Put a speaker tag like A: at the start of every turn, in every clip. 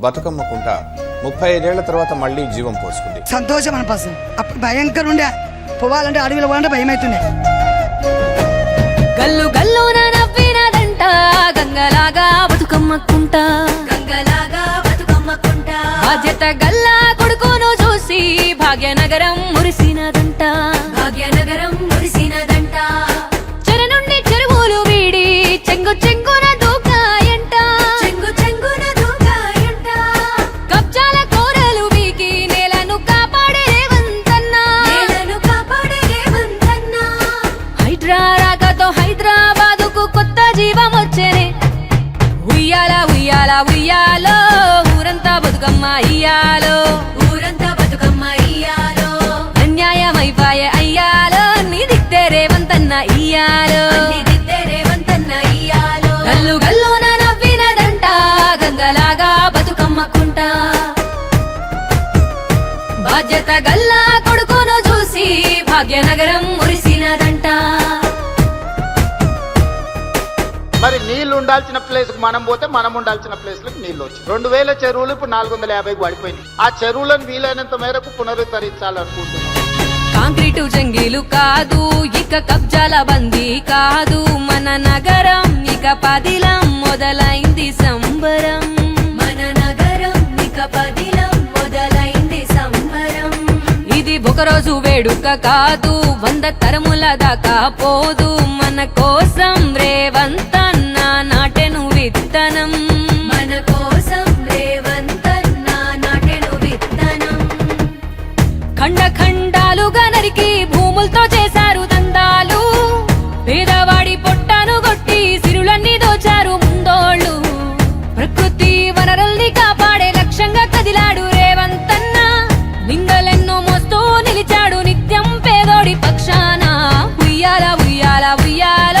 A: బతుకమ్మ కుంట ముప్పై ఐదేళ్ళ తర్వాత మళ్ళీ జీవం పోసుకుంది.
B: సంతోషం అనిపిస్తుంది. అప్పుడు భయంకర ఉండే పోవాలంటే అడవిలో పోవాలంటే భయం అవుతుండే
C: గల్లు గల్లున నవ్వినదంట గంగలాగా బతుకమ్మకుంటా. గంగలాగా బతుకమ్మకుంటా. బాధ్యత గల్లా కొడుకును చూసి భాగ్యనగరం మురిసినదంట. భాగ్యనగరం ఉయ్యాల ఉయ్యాలో ఊరంతా బతుకమ్మ ఇయ్యాలో ఊరంతా బతుకమ్మ ఇయ్యాలో అన్యాయమైపాయ అయ్యాలో నీ దిక్తే రేవంతన్న ఇయ్యాలో. రేవంతన్న ఇయ్యాలో. గల్లు గల్లున నవ్వినదంట గంగలాగా బతుకమ్మకుంటా. బాధ్యత గల్లా కొడుకును చూసి భాగ్యనగరం మురిసినదంట.
D: మరి నీళ్ళు ఉండాల్సిన ప్లేస్కు మనం పోతే మనం ఉండాల్సిన ప్లేస్లకు నీళ్ళు వచ్చాయి రెండు వేల చెరువులు ఇప్పుడు నాలుగు వందల యాభైకి పడిపోయినాయి. ఆ చెరువులను వీలైనంత మేరకు పునరుద్ధరించాలనుకుంటున్నాం.
C: కాంక్రీటు జంగీలు కాదు ఇక కబ్జాల బందీ కాదు. మన నగరం ఇక పదిలం మొదలైంది సంబరం. మన నగరం ఇక పదిలం మొదలైంది సంబరం. ఇది ఒకరోజు వేడుక కాదు వంద తరముల దాకా పోదు. మన కోసం రేవంతా ఉయ్యాల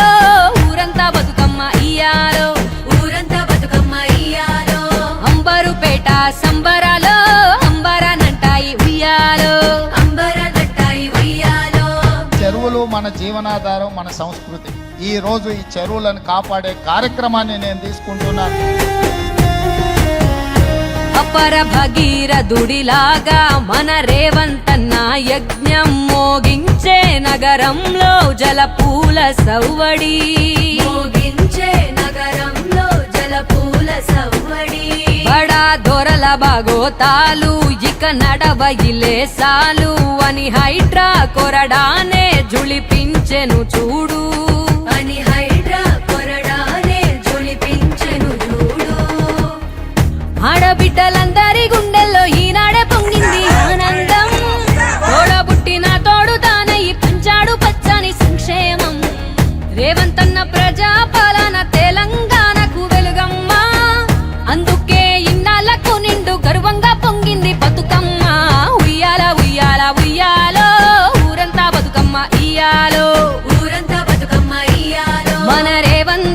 C: ఊరంతా బతుకమ్మ ఇయ్యాలో ఊరంతా బతుకమ్మ ఇయ్యాలో అంబరుపేట సంబరాలో అంబరానంటాయి ఉయ్యాలో. అంబరానంటాయి ఉయ్యాలో.
D: చెరువులు మన జీవనాధారం మన సంస్కృతి. ఈ రోజు ఈ చెరువులను కాపాడే కార్యక్రమాన్ని నేను తీసుకుంటున్నాను.
C: అపర భగీరథుడిలాగా మన రేవంతన్న యజ్ఞం మోగించే నగరంలో జలపూల సవ్వడి. మోగించే నగరంలో జలపూల సవ్వడి. బడా దొరల బాగోతాలు ఇక నడవయిలే సాలు. అని హైడ్రా కొరడానే జుళిపించెను చూడు.